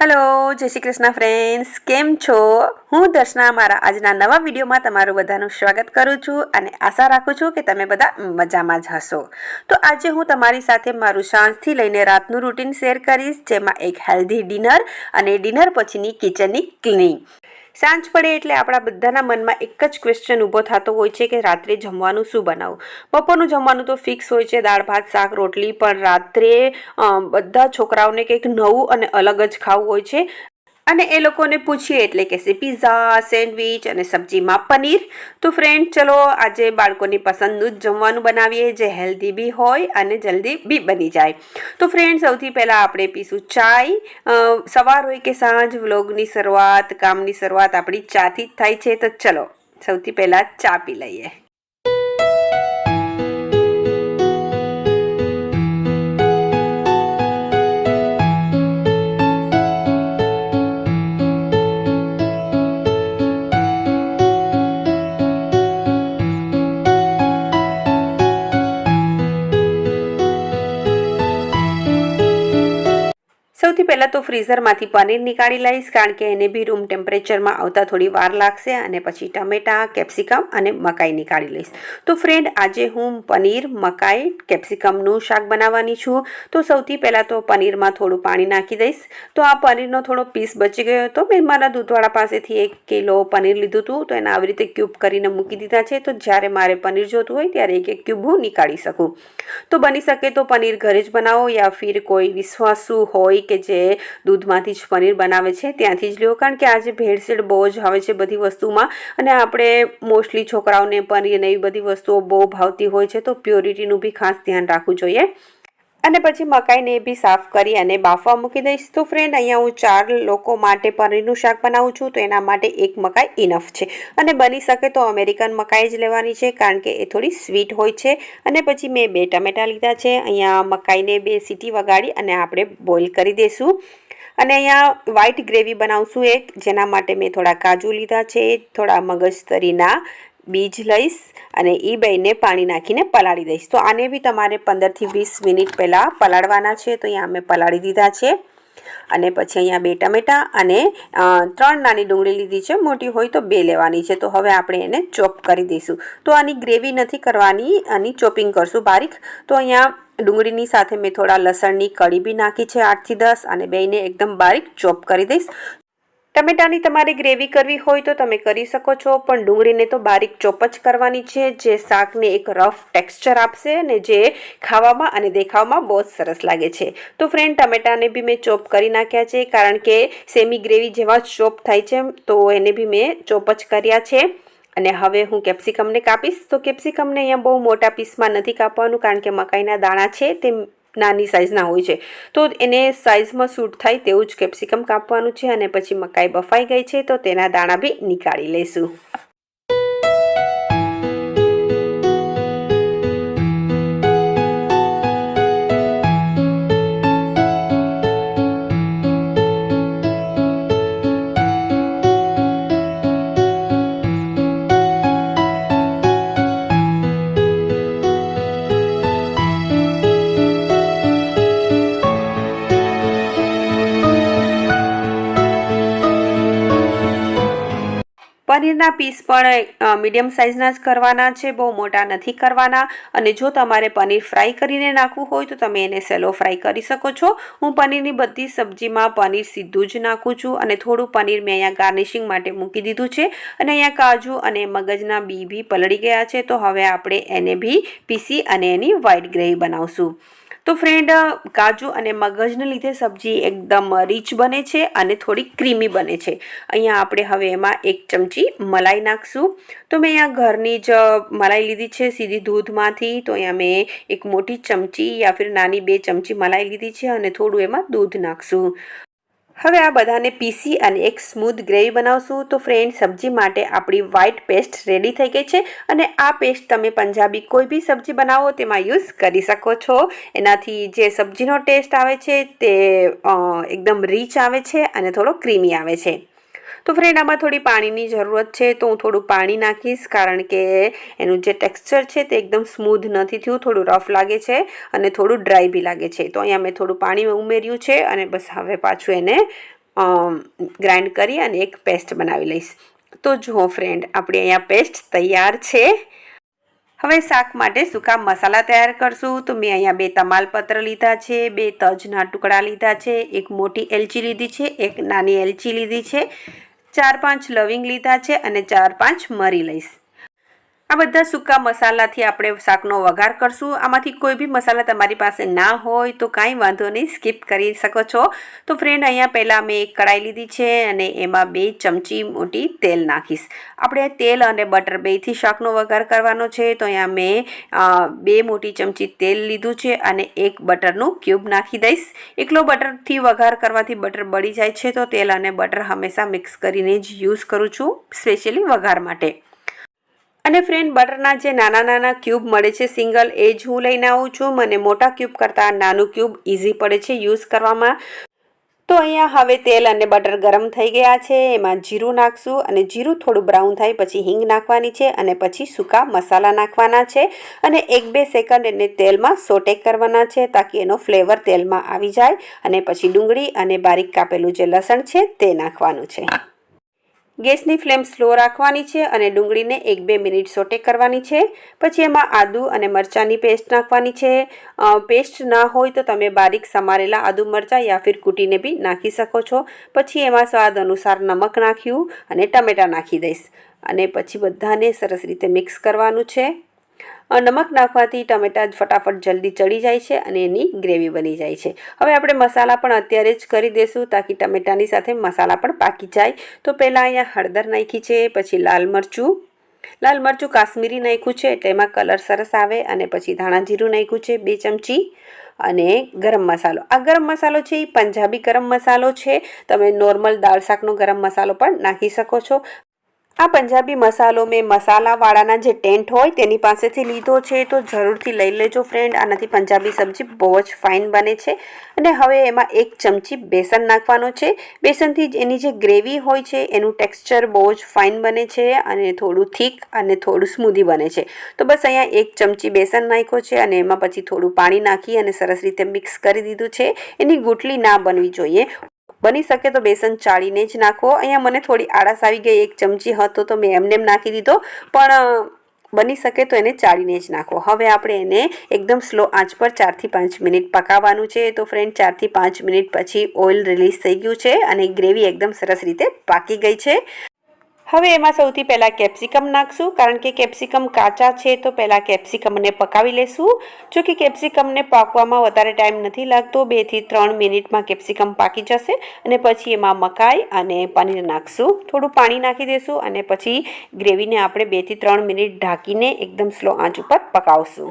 Hello જય Shri Krishna friends કેમ છો? હું દર્શના, મારા આજના નવા વિડીયોમાં તમારું બધાનું સ્વાગત કરું છું અને આશા રાખું છું કે તમે બધા મજામાં જ હશો. તો આજે હું તમારી સાથે મારું સાંજથી લઈને રાતનું રૂટીન શેર કરીશ, જેમાં એક હેલ્ધી ડિનર અને ડિનર પછીની કિચનની ક્લિનિંગ સાંજ પડે એટલે આપણા બધાના મનમાં એક જ ક્વેશ્ચન ઊભો થતો હોય છે કે રાત્રે જમવાનું શું બનાવું? બપોરનું જમવાનું તો ફિક્સ હોય છે, દાળ, ભાત, શાક, રોટલી, પણ રાત્રે બધા છોકરાઓને કંઈક નવું અને અલગ જ ખાવું હોય છે. અને એ લોકોને પૂછીએ એટલે કહેશે પિઝા સેન્ડવિચ અને સબ્જીમાં પનીર. તો ફ્રેન્ડ ચલો આજે બાળકોની પસંદનું જ જમવાનું બનાવીએ, જે હેલ્ધી બી હોય અને જલ્દી બી બની જાય. તો ફ્રેન્ડ સૌથી પહેલાં આપણે પીશું ચાય. સવાર હોય કે સાંજ, વ્લોગની શરૂઆત, કામની શરૂઆત આપણી ચાથી જ થાય છે. તો ચલો, સૌથી પહેલાં ચા પી લઈએ. પહેલાં તો ફ્રીઝરમાંથી પનીર નીકાળી લઈશ કારણ કે એને બી રૂમ ટેમ્પરેચરમાં આવતા થોડી વાર લાગશે અને પછી ટમેટાં, કેપ્સિકમ અને મકાઈ નીકાળી લઈશ. તો ફ્રેન્ડ આજે હું પનીર, મકાઈ, કેપ્સિકમનું શાક બનાવવાની છું. તો સૌથી પહેલાં તો પનીરમાં થોડું પાણી નાખી દઈશ. તો આ પનીરનો થોડો પીસ બચી ગયો હતો. મેં મારા દૂધવાળા પાસેથી એક કિલો પનીર લીધું હતું. તો એને આવી રીતે ક્યુબ કરીને મૂકી દીધા છે. તો જ્યારે મારે પનીર જોતું હોય ત્યારે એક એક ક્યુબ હું નીકાળી શકું. તો બની શકે તો પનીર ઘરે જ બનાવો યા ફિર કોઈ વિશ્વાસુ હોય કે જે દૂધમાંથી જ પનીર બનાવે છે. ત્યાંથી જ લ્યો. કારણ કે આજે ભેળસેળ બહુ જ આવે છે બધી વસ્તુમાં. અને આપણે મોસ્ટલી છોકરાઓને પનીર ને એવી બધી વસ્તુઓ બહુ ભાવતી હોય છે, તો પ્યોરિટીનું બી ખાસ ધ્યાન રાખવું જોઈએ. અને પછી મકાઈને બી સાફ કરી અને બાફવા મૂકી દઈશ. તો ફ્રેન્ડ અહીંયા હું ચાર લોકો માટે પનીરનું શાક બનાવું છું, તો એના માટે એક મકાઈ ઇનફ છે. અને બની શકે તો અમેરિકન મકાઈ જ લેવાની છે, કારણ કે એ થોડી સ્વીટ હોય છે. અને પછી મેં બે ટમેટાં લીધા છે, અહીંયા મકાઈને બે સીટી વગાડી અને આપણે બોઇલ કરી દઈશું અને અહીંયા વ્હાઇટ ગ્રેવી બનાવશું એક, જેના માટે મેં થોડા કાજુ લીધા છે, થોડા મગજતરીના બીજ લઈશ અને એ બેને પાણી નાખીને પલાળી દઈશ. તો આને બી તમારે પંદરથી વીસ મિનિટ પહેલાં પલાળવાના છે. તો અહીંયા અમે પલાળી દીધા છે. અને પછી અહીંયા બે ટમેટાં અને ત્રણ નાની ડુંગળી લીધી છે. મોટી હોય તો બે લેવાની છે. તો હવે આપણે એને ચોપ કરી દઈશું. તો આની ગ્રેવી નથી કરવાની. આની ચોપિંગ કરશું બારીક. તો અહીંયા ડુંગળીની સાથે મેં થોડા લસણની કળી બી નાખી છે. આઠથી દસ અને બેને એકદમ બારીક ચોપ કરી દઈશ. ટમેટાની તમારે ગ્રેવી કરવી હોય તો તમે કરી શકો છો, પણ ડુંગળીને તો બારીક ચોપ જ કરવાની છે, જે શાકને એક રફ ટેક્સચર આપશે અને જે ખાવામાં અને દેખાવમાં બહુ જ સરસ લાગે છે. તો ફ્રેન્ડ ટમેટાને બી મેં ચોપ કરી નાખ્યા છે, કારણ કે સેમી ગ્રેવી જેવા ચોપ થાય છે, તો એને બી મેં ચોપ જ કર્યા છે. અને હવે હું કેપ્સિકમને કાપીશ. તો કેપ્સિકમને અહીંયા બહુ મોટા પીસમાં નથી કાપવાનું, કારણ કે મકાઈના દાણા છે તે નાની સાઇઝના હોય છે. તો એને સાઇઝમાં સૂટ થાય તેવું જ કેપ્સિકમ કાપવાનું છે અને પછી મકાઈ બફાઈ ગઈ છે તો તેના દાણા બી નીકાળી લઈશું. પનીરના પીસ પણ મીડિયમ સાઇઝના જ કરવાના છે, બહુ મોટા નથી કરવાના. અને જો તમારે પનીર ફ્રાય કરીને નાખવું હોય તો તમે એને સેલો ફ્રાય કરી શકો છો. હું પનીરની બધી સબ્જીમાં પનીર સીધું જ નાખું છું અને થોડું પનીર મેં અહીંયા ગાર્નિશિંગ માટે મૂકી દીધું છે. અને અહીંયા કાજુ અને મગજના બી બી પલળી ગયા છે. તો હવે આપણે એને બી પીસી અને એની વ્હાઈટ ગ્રેવી બનાવશું. તો ફ્રેન્ડ કાજુ અને મગજને લીધે સબ્જી એકદમ રીચ બને છે અને થોડી ક્રીમી બને છે. અહીંયા આપણે હવે એમાં એક ચમચી મલાઈ નાખશું. તો મેં અહીંયા ઘરની જ મલાઈ લીધી છે, સીધી દૂધમાંથી. તો અહીંયા મેં એક મોટી ચમચી યા ફિર નાની બે ચમચી મલાઈ લીધી છે અને થોડું એમાં દૂધ નાખશું. હવે આ બધાને પીસી અને એક સ્મૂથ ગ્રેવી બનાવશું. તો ફ્રેન્ડ સબ્જી માટે આપણી વ્હાઇટ પેસ્ટ રેડી થઈ ગઈ છે અને આ પેસ્ટ તમે પંજાબી કોઈ બી સબ્જી બનાવો તેમાં યુઝ કરી શકો છો. એનાથી જે સબ્જીનો ટેસ્ટ આવે છે તે એકદમ રીચ આવે છે અને થોડો ક્રીમી આવે છે. તો ફ્રેન્ડ આમાં થોડી પાણીની જરૂરત છે, તો હું થોડું પાણી નાખીશ, કારણ કે એનું જે ટેક્સચર છે તે એકદમ સ્મૂધ નથી થયું, થોડું રફ લાગે છે અને થોડું ડ્રાય બી લાગે છે. તો અહીંયા મેં થોડું પાણી ઉમેર્યું છે અને બસ હવે પાછું એને ગ્રાઇન્ડ કરી અને એક પેસ્ટ બનાવી લઈશ. તો જુઓ ફ્રેન્ડ આપણી અહીંયા પેસ્ટ તૈયાર છે. હવે શાક માટે સૂકા મસાલા તૈયાર કરશું. તો મેં અહીંયા બે તમાલપત્ર લીધા છે, બે તજના ટુકડા લીધા છે, એક મોટી એલચી લીધી છે, એક નાની એલચી લીધી છે. ચાર પાંચ લવિંગ લીધા છે અને ચાર પાંચ મરી લઈશ. આ બધા સૂકા મસાલાથી આપણે શાકનો વઘાર કરશું. આમાંથી કોઈ બી મસાલા તમારી પાસે ના હોય તો કાંઈ વાંધો નહીં, સ્કીપ કરી શકો છો. તો ફ્રેન્ડ અહીંયા પહેલાં મેં એક કડાઈ લીધી છે અને એમાં બે ચમચી મોટી તેલ નાખીશ. આપણે તેલ અને બટર બેથી શાકનો વઘાર કરવાનો છે. તો અહીંયા મેં બે મોટી ચમચી તેલ લીધું છે અને એક બટરનું ક્યુબ નાખી દઈશ. એકલો બટરથી વઘાર કરવાથી બટર બળી જાય છે. તો તેલ અને બટર હંમેશા મિક્સ કરીને જ યુઝ કરું છું, સ્પેશિયલી વઘાર માટે. અને ફ્રેન્ડ બટરના જે નાના નાના ક્યુબ મળે છે સિંગલ એ જ હું લઈને આવું છું. મને મોટા ક્યુબ કરતાં નાનું ક્યુબ ઇઝી પડે છે યુઝ કરવામાં. તો અહીંયા હવે તેલ અને બટર ગરમ થઈ ગયા છે. એમાં જીરું નાખશું અને જીરું થોડું બ્રાઉન થાય પછી હિંગ નાખવાની છે અને પછી સૂકા મસાલા નાખવાના છે. અને એક બે સેકન્ડ એને તેલમાં સોટેક કરવાના છે તાકી એનો ફ્લેવર તેલમાં આવી જાય અને પછી ડુંગળી અને બારીક કાપેલું જે લસણ છે તે નાખવાનું છે. ગેસની ફ્લેમ સ્લો રાખવાની છે અને ડુંગળીને એક બે મિનિટ સોટે કરવાની છે. પછી એમાં આદુ અને મરચાંની પેસ્ટ નાખવાની છે. પેસ્ટ ના હોય તો તમે બારીક સમારેલા આદુ મરચાં યા ફિર કૂટીને બી નાખી શકો છો. પછી એમાં સ્વાદ અનુસાર નમક નાખ્યું અને ટમેટાં નાખી દઈશ. અને પછી બધાને સરસ રીતે મિક્સ કરવાનું છે. નમક નાખવાથી ટમેટાં ફટાફટ જલ્દી ચડી જાય છે અને એની ગ્રેવી બની જાય છે. હવે આપણે મસાલા પણ અત્યારે જ કરી દઈશું તાકી ટમેટાની સાથે મસાલા પણ પાકી જાય. તો પહેલાં અહીંયા હળદર નાખી છે, પછી લાલ મરચું. લાલ મરચું કાશ્મીરી નાખ્યું છે એટલે એમાં કલર સરસ આવે અને પછી ધાણા જીરું નાખ્યું છે બે ચમચી અને ગરમ મસાલો. આ ગરમ મસાલો છે એ પંજાબી ગરમ મસાલો છે. તમે નોર્મલ દાળ શાકનો ગરમ મસાલો પણ નાખી શકો છો. આ પંજાબી મસાલો મેં મસાલાવાળાના જે ટેન્ટ હોય તેની પાસેથી લીધો છે, તો જરૂરથી લઈ લેજો ફ્રેન્ડ. આનાથી પંજાબી સબ્જી બહુ જ ફાઇન બને છે. અને હવે એમાં એક ચમચી બેસન નાખવાનો છે. બેસનથી એની જે ગ્રેવી હોય છે, એનું ટેક્સચર બહુ જ ફાઇન બને છે અને થોડું થીક અને થોડું સ્મૂધી બને છે. તો બસ અહીંયા એક ચમચી બેસન નાખ્યો છે અને એમાં પછી થોડું પાણી નાખી અને સરસ રીતે મિક્સ કરી દીધું છે. એની ગુટલી ના બનવી જોઈએ. બની શકે તો બેસન ચાળીને જ નાખો. અહીંયા મને થોડી આળસ આવી ગઈ, એક ચમચી હતો તો મેં એમને એમ નાખી દીધો. પણ બની શકે તો એને ચાળીને જ નાખો. હવે આપણે એને એકદમ સ્લો આંચ પર ચારથી પાંચ મિનિટ પકાવવાનું છે. તો ફ્રેન્ડ ચારથી પાંચ મિનિટ પછી ઓઇલ રિલીઝ થઈ ગયું છે અને ગ્રેવી એકદમ સરસ રીતે પાકી ગઈ છે. હવે એમાં સૌથી પહેલાં કેપ્સિકમ નાખશું, કારણ કે કેપ્સિકમ કાચા છે તો પહેલાં કેપ્સિકમને પકાવી લેશું. જો કે કેપ્સિકમને પાકવામાં વધારે ટાઈમ નથી લાગતો બેથી ત્રણ મિનિટમાં કેપ્સિકમ પાકી જશે અને પછી એમાં મકાઈ અને પનીર નાખશું. થોડું પાણી નાખી દઈશું અને પછી ગ્રેવીને આપણે બેથી ત્રણ મિનિટ ઢાંકીને એકદમ સ્લો આંચ ઉપર પકાવશું.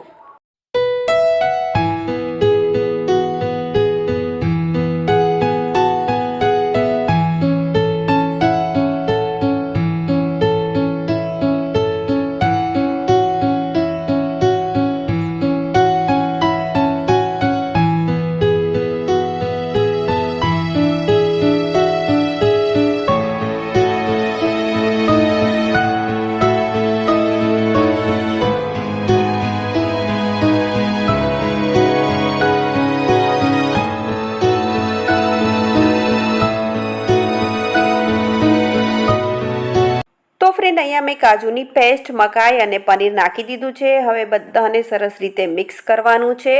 ફ્રેન્ડ અહીંયા મેં કાજુની પેસ્ટ, મકાઈ અને પનીર નાખી દીધું છે. હવે બધાને સરસ રીતે મિક્સ કરવાનું છે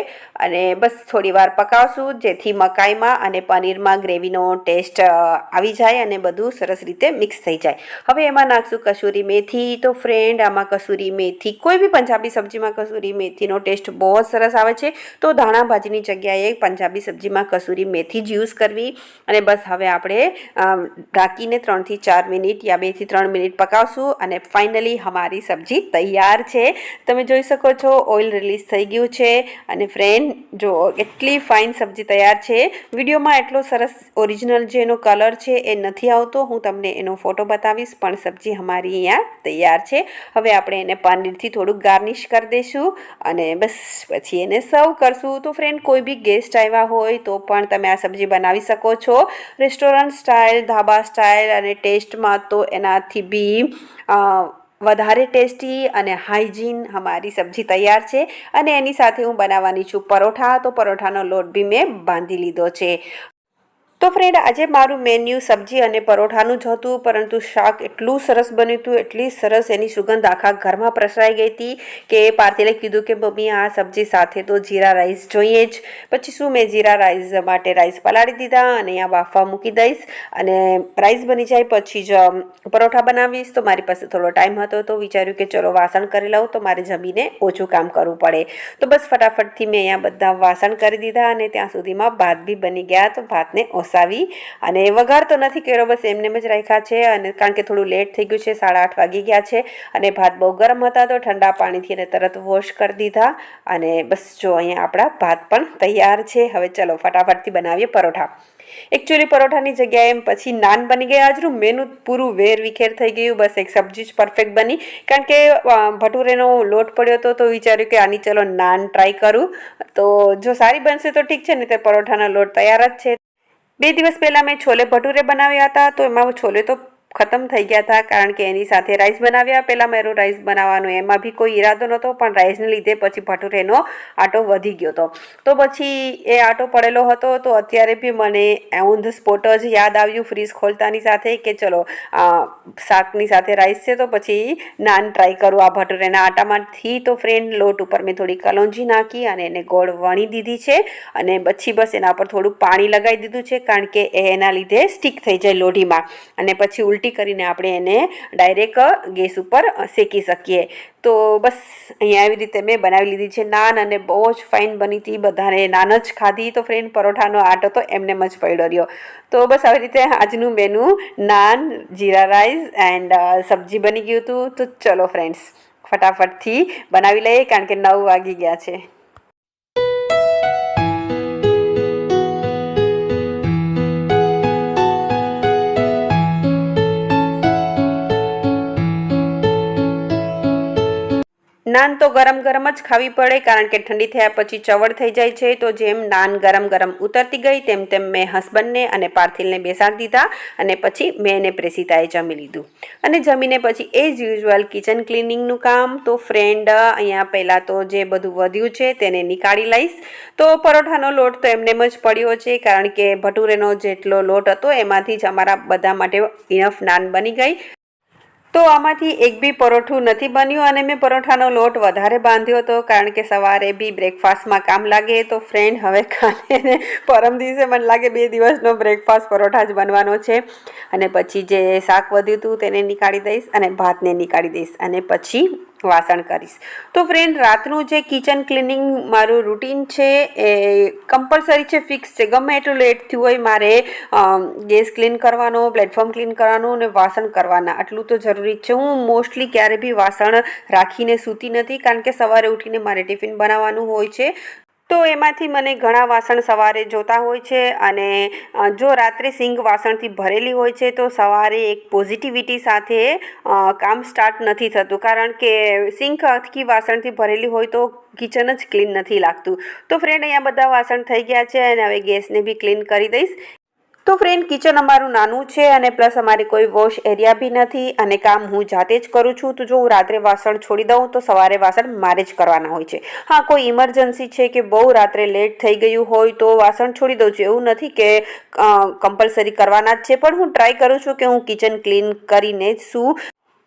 અને બસ થોડી વાર પકાવશું, જેથી મકાઈમાં અને પનીરમાં ગ્રેવીનો ટેસ્ટ આવી જાય અને બધું સરસ રીતે મિક્સ થઈ જાય. હવે એમાં નાખશું કસૂરી મેથી. તો ફ્રેન્ડ, આમાં કસૂરી મેથી, કોઈ બી પંજાબી સબ્જીમાં કસૂરી મેથીનો ટેસ્ટ બહુ જ સરસ આવે છે. તો ધાણા ભાજીની જગ્યાએ પંજાબી સબ્જીમાં કસૂરી મેથી જ યુઝ કરવી. અને બસ હવે આપણે ઢાંકીને ત્રણથી ચાર મિનિટ યા બેથી ત્રણ મિનિટ પકાવશું. નાખશું અને ફાઇનલી અમારી સબ્જી તૈયાર છે. તમે જોઈ શકો છો ઓઇલ રિલીઝ થઈ ગયું છે અને ફ્રેન્ડ જો એટલી ફાઇન સબ્જી તૈયાર છે, વિડીયોમાં એટલો સરસ ઓરિજિનલ જે એનો કલર છે એ નથી આવતો, હું તમને એનો ફોટો બતાવીશ, પણ સબ્જી અમારી અહીંયા તૈયાર છે. હવે આપણે એને પનીરથી થોડુંક ગાર્નિશ કરી દઈશું અને બસ પછી એને સર્વ કરશું. તો ફ્રેન્ડ કોઈ બી ગેસ્ટ આવ્યા હોય તો પણ તમે આ સબ્જી બનાવી શકો છો. રેસ્ટોરન્ટ સ્ટાઇલ ધાબા સ્ટાઇલ અને ટેસ્ટમાં તો એનાથી બી વધારે ટેસ્ટી અને હાઇજીન અમારી સબ્જી તૈયાર છે અને એની સાથે હું બનાવવાની છું પરોઠા. તો પરોઠાનો લોટ બી મેં બાંધી લીધો છે. તો ફ્રેન્ડ આજે મારું મેન્યુ સબ્જી અને પરોઠાનું જ હતું, પરંતુ શાક એટલું સરસ બન્યું હતું, એટલી સરસ એની સુગંધ આખા ઘરમાં પ્રસરાઈ ગઈ હતી કે પાર્થિલે કીધું કે, મમ્મી, આ સબ્જી સાથે તો જીરા રાઈસ જોઈએ જ. પછી શું મેં જીરા રાઈસ માટે રાઈસ પલાળી દીધા અને અહીંયા બાફવા મૂકી દઈશ અને રાઈસ બની જાય પછી જ પરોઠા બનાવીશ. તો મારી પાસે થોડો ટાઈમ હતો તો વિચાર્યું કે, ચલો, વાસણ કરી લઉં. તો મારે જમીને ઓછું કામ કરવું પડે. તો બસ ફટાફટથી મેં અહીંયા બધા વાસણ કરી દીધા અને ત્યાં સુધીમાં ભાત બી બની ગયા. તો ભાતને ઓસાવી અને વઘાર તો નથી કર્યો, બસ એમને જ રાખ્યા છે અને કારણ કે થોડું લેટ થઈ ગયું છે, સાડા આઠ વાગી ગયા છે અને ભાત બહુ ગરમ હતા તો ઠંડા પાણીથી એને તરત વોશ કરી દીધા અને બસ જો અહીંયા આપણા ભાત પણ તૈયાર છે. હવે ચલો ફટાફટથી બનાવીએ પરોઠા. એકચ્યુઅલી પરોઠાની જગ્યાએ એમ પછી નાન બની ગયા આજનું મેનુ પૂરું વેર વિખેર થઈ ગયું, બસ એક સબ્જી જ પરફેક્ટ બની. કારણ કે ભટુરેનો લોટ પડ્યો હતો તો વિચાર્યું કે આની ચલો નાન ટ્રાય કરું. તો જો સારી બનશે તો ઠીક છે ને તે પરોઠાનો લોટ તૈયાર જ છે. બે દિવસ પહેલાં મેં છોલે ભટુરે બનાવ્યા હતા તો એમાં છોલે તો ખતમ થઈ ગયા હતા કારણ કે એની સાથે રાઈસ બનાવ્યા. પહેલાં મેરો રાઈસ બનાવવાનો, એમાં બી કોઈ ઈરાદો નહોતો, પણ રાઈસને લીધે પછી ભટુરેનો આટો વધી ગયો હતો. તો પછી એ આટો પડેલો હતો, તો અત્યારે બી મને ઓન ધ સ્પોટ જ યાદ આવ્યું ફ્રીજ ખોલતાની સાથે કે ચલો શાકની સાથે રાઈસ છે તો પછી નાન ટ્રાય કરું આ ભટુરેના આટામાંથી. તો ફ્રેન્ડ લોટ ઉપર મેં થોડી કલોંજી નાખી અને એને ગોળ વણી દીધી છે અને પછી બસ એના પર થોડું પાણી લગાવી દીધું છે કારણ કે એના લીધે સ્ટીક થઈ જાય લોઢીમાં. અને પછી ઉલટી કરીને આપણે એને ડાયરેક્ટ ગેસ ઉપર શેકી શકીએ. તો બસ, અહીંયા આવી રીતે મેં બનાવી લીધી છે. નાન અને બહુ જ ફાઇન બની હતી. બધાને નાન જ ખાધી. તો ફ્રેન્ડ પરોઠાનો આટો તો એમને જ પડ્યો રહ્યો તો બસ આવી રીતે આજનું menu naan, jeera rice and sabzi બની ગયું હતું. તો ચલો ફ્રેન્ડ્સ ફટાફટથી બનાવી લઈએ કારણ કે નવ વાગી ગયા છે. નાન તો ગરમ ગરમ જ ખાવી પડે, કારણ કે ઠંડી થયા પછી ચવડ થઈ જાય છે. તો જેમ નાન ગરમ ગરમ ઉતરતી ગઈ, તેમ તેમ મેં હસબન્ડને અને પાર્થિલને બેસાડી દીધા અને પછી મેં એને પ્રેસિતાએ જમી લીધું. અને જમીને પછી એ જ યુઝ્યુઅલ કિચન ક્લિનિંગનું કામ. તો ફ્રેન્ડ અહીંયા પહેલાં તો જે બધું વધ્યું છે તેને નીકાળી લઈશ. તો પરોઠાનો લોટ તો એમને જ પડ્યો છે, કારણ કે ભટુરેનો જેટલો લોટ હતો, એમાંથી જ અમારા બધા માટે ઇનફ નાન બની ગઈ. તો આમાંથી એક બી પરોઠું નથી બન્યું અને મેં પરોઠાનો લોટ વધારે બાંધ્યો હતો, કારણ કે સવારે બી બ્રેકફાસ્ટમાં કામ લાગે તો ફ્રેન્ડ હવે કાલે પરમ દિવસે મને લાગે બે દિવસનો બ્રેકફાસ્ટ પરોઠા જ બનવાનો છે. અને પછી જે શાક વધ્યું હતું તેને નીકાળી દઈશ અને ભાતને નીકાળી દઈશ અને પછી વાસણ કરીશ. તો ફ્રેન્ડ રાતનું જે કિચન ક્લિનિંગ મારું રૂટીન છે, એ કમ્પલસરી છે ફિક્સ છે. ગમે એટલું લેટ થયું હોય મારે ગેસ ક્લીન કરવાનો પ્લેટફોર્મ ક્લીન કરવાનું અને વાસણ કરવાના. આટલું તો જરૂરી છે. હું મોસ્ટલી ક્યારે બી વાસણ રાખીને સૂતી નથી કારણ કે સવારે ઉઠીને મારે ટિફિન બનાવવાનું હોય છે. તો એમાંથી મને ઘણા વાસણ સવારે જોતા હોય છે અને જો રાત્રે સિંગ વાસણથી ભરેલી હોય છે તો સવારે એક પોઝિટિવિટી સાથે કામ સ્ટાર્ટ નથી થતું. કારણ કે સિંક આખી વાસણથી ભરેલી હોય તો કિચન જ ક્લીન નથી લાગતું. તો ફ્રેન્ડ અહીંયા બધા વાસણ થઈ ગયા છે અને હવે ગેસને બી ક્લીન કરી દઈશ. તો ફ્રેન્ડ કિચન અમારું નાનું છે અને પ્લસ અમારે કોઈ વોશ એરિયા બી નથી અને કામ હું જાતે જ કરું છું. તો જો હું રાત્રે વાસણ છોડી દઉં તો સવારે વાસણ મારે જ કરવાના હોય છે. હા, કોઈ ઇમરજન્સી છે કે બહુ રાત્રે લેટ થઈ ગયું હોય તો વાસણ છોડી દઉં છું. એવું નથી કે કમ્પલસરી કરવાના જ છે. પણ હું ટ્રાય કરું છું કે હું કિચન ક્લીન કરીને જ શું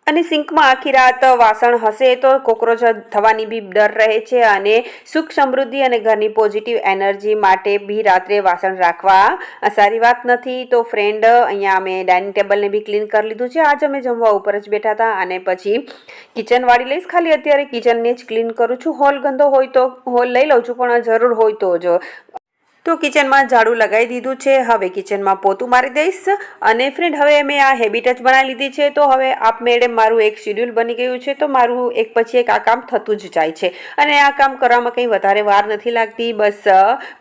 અને સિંકમાં આખી રાત વાસણ હશે તો કોકરોચ થવાની બી ડર રહે છે અને સુખ સમૃદ્ધિ અને ઘરની પોઝિટિવ એનર્જી માટે બી રાત્રે વાસણ રાખવા સારી વાત નથી. તો ફ્રેન્ડ અહીંયા અમે ડાઇનિંગ ટેબલને બી ક્લીન કરી લીધું છે. આજ અમે જમવા ઉપર જ બેઠા હતા અને પછી કિચન વાળી લઈશ. ખાલી અત્યારે કિચનને જ ક્લીન કરું છું. હોલ ગંદો હોય તો હોલ લઈ લઉં છું, પણ જરૂર હોય તો જ. તો કિચનમાં ઝાડુ લગાવી દીધું છે. હવે કિચનમાં પોતું મારી દઈશ અને ફ્રેન્ડ હવે મેં આ હેબિટ જ બનાવી લીધી છે. તો હવે આપમેળે મારું એક શેડ્યુલ બની ગયું છે. તો મારું એક પછી એક આ કામ થતું જ જાય છે. અને આ કામ કરવામાં કંઈ વધારે વાર નથી લાગતી. બસ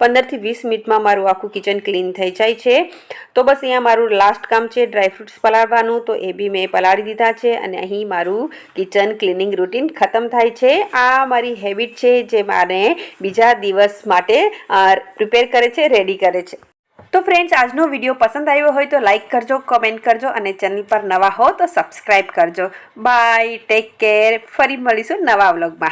પંદરથી વીસ મિનિટમાં મારું આખું કિચન ક્લીન થઈ જાય છે. તો બસ અહીંયા મારું લાસ્ટ કામ છે ડ્રાયફ્રૂટ્સ પલાળવાનું. તો એ બી મેં પલાળી દીધા છે અને અહીં મારું કિચન ક્લિનિંગ રૂટીન ખતમ થાય છે. આ મારી હેબિટ છે જે મારે બીજા દિવસ માટે પ્રિપેર કરે છે રેડી કરે છે. તો ફ્રેન્ડ્સ આજનો વીડિયો પસંદ આવ્યો હોય તો લાઇક કરજો કમેન્ટ કરજો અને ચેનલ પર નવા હો તો સબસ્ક્રાઈબ કરજો. બાય ટેક કેર ફરી મળીશું નવા વ્લોગમાં